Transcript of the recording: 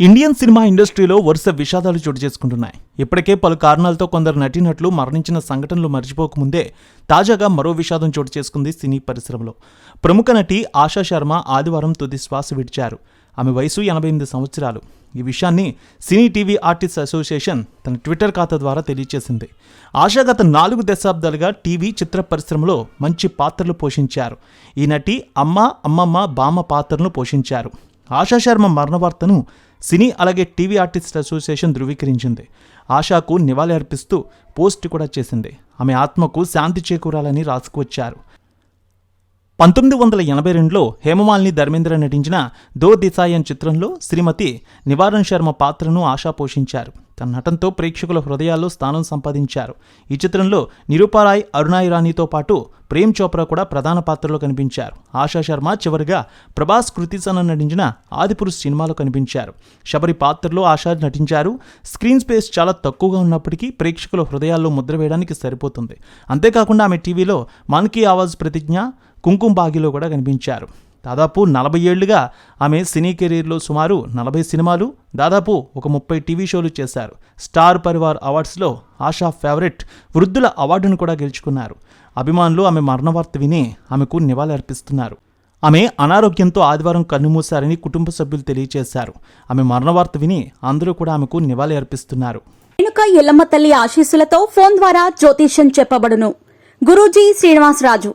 Indian cinema ఇండస్ట్రీలో వరుస విషాదాలు చోటు చేసుకుంటున్నాయి. ఇప్పటికే పలు కారణాలతో కొందరు నటీనటులు మరణించిన సంఘటనలు మర్చిపోకముందే తాజాగా మరో విషాదం చోటు చేసుకుంది సినీ పరిశ్రమలో. ప్రముఖ నటి ఆశా శర్మ ఆదివారం తుది శ్వాస విడిచారు. ఆమె వయసు ఎనభై ఎనిమిది సంవత్సరాలు. ఈ విషయాన్ని సినీ టీవీ ఆర్టిస్ట్ అసోసియేషన్ తన ట్విట్టర్ ఖాతా ద్వారా తెలియజేసింది ఆశా గత నాలుగు దశాబ్దాలుగా టీవీ చిత్ర పరిశ్రమలో మంచి పాత్రలు పోషించారు. ఈ నటి అమ్మ అమ్మమ్మ బామ్మ పాత్రలను పోషించారు. ఆశా శర్మ మరణ వార్తను సినీ అలాగే టీవీ ఆర్టిస్ట్ అసోసియేషన్ ధృవీకరించింది. ఆశాకు నివాళి అర్పిస్తూ పోస్ట్ కూడా చేసింది. ఆమె ఆత్మకు శాంతి చేకూరాలని రాసుకువచ్చారు. పంతొమ్మిది వందల ఎనభై రెండులో హేమమాలిని ధర్మేంద్ర నటించిన దో దిశాయన్ చిత్రంలో శ్రీమతి నివారణ్ శర్మ పాత్రను ఆశా పోషించారు. తన నటనతో ప్రేక్షకుల హృదయాల్లో స్థానం సంపాదించారు. ఈ చిత్రంలో నిరూపారాయ్ అరుణా ఇరానీతో పాటు ప్రేమ్ చోప్రా కూడా ప్రధాన పాత్రలో కనిపించారు. ఆశా శర్మ చివరిగా ప్రభాస్ కృతి సనన్ నటించిన ఆదిపురుష్ సినిమాలో కనిపించారు. శబరి పాత్రలో ఆశా నటించారు. స్క్రీన్ స్పేస్ చాలా తక్కువగా ఉన్నప్పటికీ ప్రేక్షకుల హృదయాల్లో ముద్ర వేయడానికి సరిపోతుంది. అంతేకాకుండా ఆమె టీవీలో మన్ కీ ఆవాజ్ ప్రతిజ్ఞ కుంకుమ బాగిలో కూడా కనిపించారు. దాదాపు నలభై ఏళ్ళుగా ఆమె సినీ కెరీర్లో సుమారు నలభై సినిమాలు దాదాపు ఒక ముప్పై టీవీ షోలు చేశారు. స్టార్ పరివార్ అవార్డ్స్లో ఆశా ఫేవరెట్ వృద్ధుల అవార్డును కూడా గెలుచుకున్నారు. అభిమానులు ఆమె మరణవార్త విని ఆమెకు నివాళులర్పిస్తున్నారు. ఆమె అనారోగ్యంతో ఆదివారం కన్నుమూశారని కుటుంబ సభ్యులు తెలియజేశారు. ఆమె మరణవార్త విని అందరూ కూడా ఆమెకు నివాళి అర్పిస్తున్నారు రేణుక ఎల్లమ్మ తల్లి ఆశీస్సులతో ఫోన్ ద్వారా జ్యోతిష్యం చెప్పబడును. గురూజీ శ్రీనివాసరాజు.